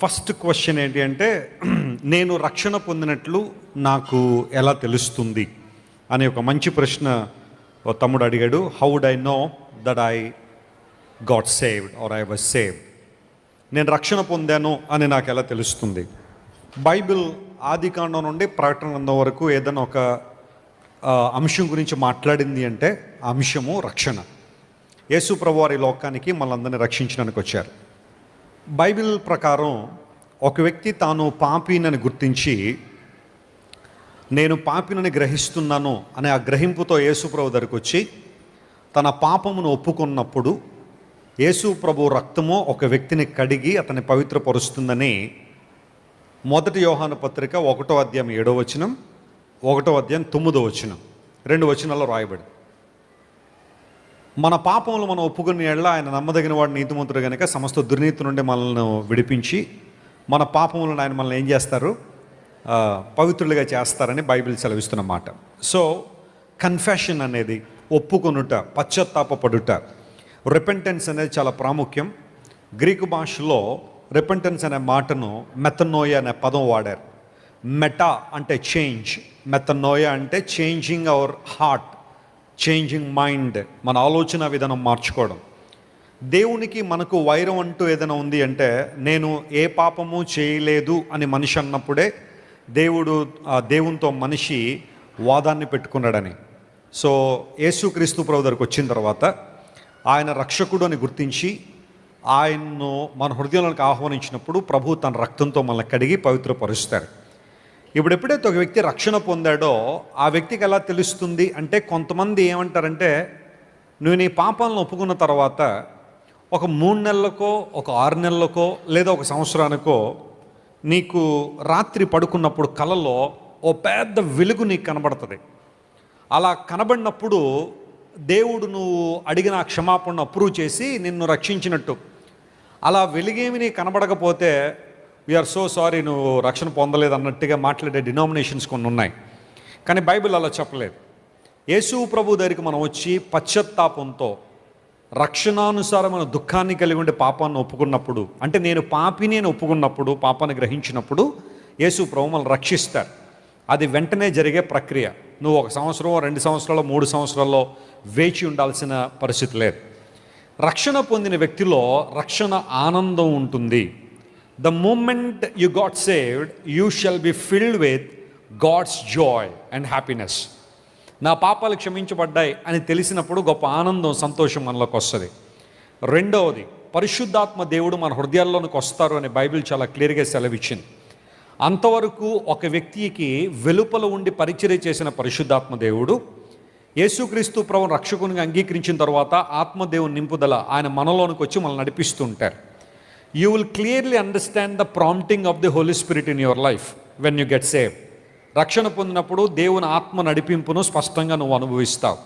First question ఏంటి అంటే నేను రక్షణ పొందినట్లు నాకు ఎలా తెలుస్తుంది అనే ఒక మంచి ప్రశ్న తమ్ముడు అడిగాడు. How would I know that I got saved or I was saved నేను రక్షణ పొందాను అని నాకు ఎలా తెలుస్తుంది? బైబిల్ ఆది కాండం నుండి ప్రకటన గ్రంథం వరకు ఏదైనా ఒక అంశం గురించి మాట్లాడింది అంటే ఆ అంశము రక్షణ. యేసు ప్రభు వారి లోకానికి మనందరినీ రక్షించడానికి వచ్చారు. బైబిల్ ప్రకారం ఒక వ్యక్తి తాను పాపినని గుర్తించి నేను పాపినని గ్రహిస్తున్నాను అనే ఆ గ్రహింపుతో యేసుప్రభు దగ్గరికి వచ్చి తన పాపమును ఒప్పుకున్నప్పుడు యేసు ప్రభు రక్తము ఒక వ్యక్తిని కడిగి అతన్ని పవిత్రపరుస్తుందని మొదటి యోహాను పత్రిక ఒకటో అధ్యాయం ఏడో వచనం ఒకటో అధ్యాయం తొమ్మిదో వచనం రెండు వచనాల్లో రాయబడింది. మన పాపములు మనం ఒప్పుకుని ఎళ్ళ ఆయన నమ్మదగిన వాడు నీతిమంతుడు కనుక సమస్త దుర్నీతి నుండి మనల్ని విడిపించి మన పాపములను ఆయన మనల్ని ఏం చేస్తారు? పవిత్రులుగా చేస్తారని బైబిల్ సెలవిస్తున్నమాట సో కన్ఫెషన్ అనేది ఒప్పుకొనుట పశ్చాత్తాపపడుట రిపెంటెన్స్ అనేది చాలా ప్రాముఖ్యం. గ్రీకు భాషలో రిపెంటెన్స్ అనే మాటను మెథనోయ అనే పదం వాడారు. మెటా అంటే చేంజ్ మెథనోయ అంటే changing our heart changing mind మన ఆలోచన విధానం మార్చుకోవడం. దేవునికి మనకు వైరం అంటూ ఏదైనా ఉంది అంటే నేను ఏ పాపము చేయలేదు అని మనిషి అన్నప్పుడే దేవుడు ఆ దేవునితో మనిషి వాదాన్ని పెట్టుకున్నాడని. సో యేసుక్రీస్తు ప్రభు దగ్గరకు వచ్చిన తర్వాత ఆయన రక్షకుడు అని గుర్తించి ఆయన్ను మన హృదయంలోకి ఆహ్వానించినప్పుడు ప్రభు తన రక్తంతో మనల్ని కడిగి పవిత్రపరుస్తారు. ఇప్పుడు ఎప్పుడైతే ఒక వ్యక్తి రక్షణ పొందాడో ఆ వ్యక్తికి ఎలా తెలుస్తుంది? అంటే కొంతమంది ఏమంటారంటే నువ్వు నీ పాపాలను ఒప్పుకున్న తర్వాత ఒక మూడు నెలలకో ఒక ఆరు నెలలకో లేదా ఒక సంవత్సరానికో నీకు రాత్రి పడుకున్నప్పుడు కలలో ఓ పెద్ద వెలుగు నీకు కనబడుతుంది. అలా కనబడినప్పుడు దేవుడు నువ్వు అడిగిన క్షమాపణను క్షమాపణ అప్రూవ్ చేసి నిన్ను రక్షించినట్టు. అలా వెలుగేమి నీ కనబడకపోతే వీఆర్ సో సారీ నువ్వు రక్షణ పొందలేదు అన్నట్టుగా మాట్లాడే డినామినేషన్స్ కొన్ని ఉన్నాయి. కానీ బైబిల్ అలా చెప్పలేదు. యేసు ప్రభు దగ్గరికి మనం వచ్చి పశ్చత్తాపంతో రక్షణానుసారమైన దుఃఖాన్ని కలిగి ఉండే పాపాన్ని ఒప్పుకున్నప్పుడు అంటే నేను పాపిని నేను ఒప్పుకున్నప్పుడు పాపాన్ని గ్రహించినప్పుడు యేసు ప్రభు మనల్ని రక్షిస్తారు. అది వెంటనే జరిగే ప్రక్రియ. నువ్వు ఒక సంవత్సరం రెండు సంవత్సరాలు మూడు సంవత్సరాల్లో వేచి ఉండాల్సిన పరిస్థితి లేదు. రక్షణ పొందిన వ్యక్తిలో రక్షణ ఆనందం ఉంటుంది. The moment you got saved you shall be filled with God's joy and happiness నా పాపాలు క్షమించబడ్డాయి అని తెలిసినప్పుడు గొప్ప ఆనందం సంతోషం మనలోకి వస్తుంది. రెండవది పరిశుద్ధాత్మ దేవుడు మన హృదయాల్లోనికి వస్తారు అని బైబిల్ చాలా క్లియర్గా సెలవిచ్చింది. అంతవరకు ఒక వ్యక్తికి వెలుపల ఉండి పరిచర్య చేసిన పరిశుద్ధాత్మ దేవుడు యేసుక్రీస్తు ప్రభు రక్షకునిగా అంగీకరించిన తర్వాత ఆత్మదేవుని నింపుదల ఆయన మనలోనికి వచ్చి మనల్ని నడిపిస్తుంటారు. You will clearly understand the prompting of the Holy Spirit in your life when you get save రక్షణ పొందినప్పుడు దేవుని ఆత్మ నడిపింపును స్పష్టంగా నువ్వు అనుభవిస్తావు.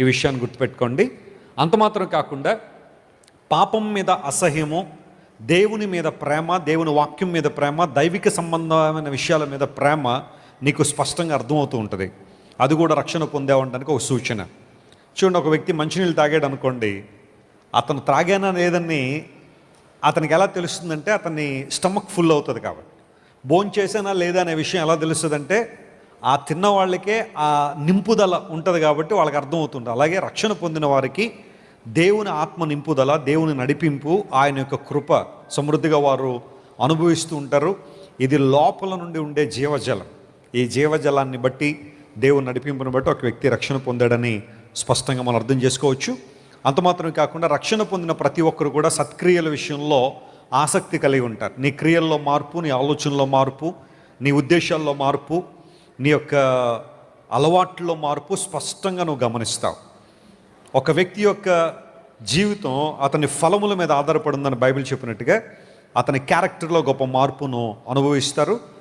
ఈ విషయాన్ని గుర్తుపెట్టుకోండి. అంత మాత్రం కాకుండా పాపం మీద అసహ్యము దేవుని మీద ప్రేమ దేవుని వాక్యం మీద ప్రేమ దైవిక సంబంధమైన విషయాల మీద ప్రేమ నీకు స్పష్టంగా అర్థమవుతూ ఉంటుంది. అది కూడా రక్షణ పొందేవడానికి ఒక సూచన. చూడండి ఒక వ్యక్తి మంచినీళ్ళు తాగాడు అనుకోండి అతను త్రాగానా లేదని అతనికి ఎలా తెలుస్తుందంటే అతని స్టమక్ ఫుల్ అవుతుంది కాబట్టి. భోజనం చేసానా లేదా అనే విషయం ఎలా తెలుస్తుందంటే ఆ తిన్న వాళ్ళకే ఆ నింపుదల ఉంటుంది కాబట్టి వాళ్ళకి అర్థమవుతుంది. అలాగే రక్షణ పొందిన వారికి దేవుని ఆత్మ నింపుదల దేవుని నడిపింపు ఆయన యొక్క కృప సమృద్ధిగా వారు అనుభవిస్తూ ఉంటారు. ఇది లోపల నుండి ఉండే జీవజలం. ఈ జీవజలాన్ని బట్టి దేవుని నడిపింపును బట్టి ఒక వ్యక్తి రక్షణ పొందాడని స్పష్టంగా మనం అర్థం చేసుకోవచ్చు. అంత మాత్రమే కాకుండా రక్షణ పొందిన ప్రతి ఒక్కరు కూడా సత్క్రియల విషయంలో ఆసక్తి కలిగి ఉంటారు. నీ క్రియల్లో మార్పు నీ ఆలోచనలో మార్పు నీ ఉద్దేశాల్లో మార్పు నీ యొక్క అలవాట్లలో మార్పు స్పష్టంగా నువ్వు గమనిస్తావు. ఒక వ్యక్తి యొక్క జీవితం అతని ఫలముల మీద ఆధారపడిందని బైబిల్ చెప్పినట్టుగా అతని క్యారెక్టర్లో గొప్ప మార్పును అనుభవిస్తారు.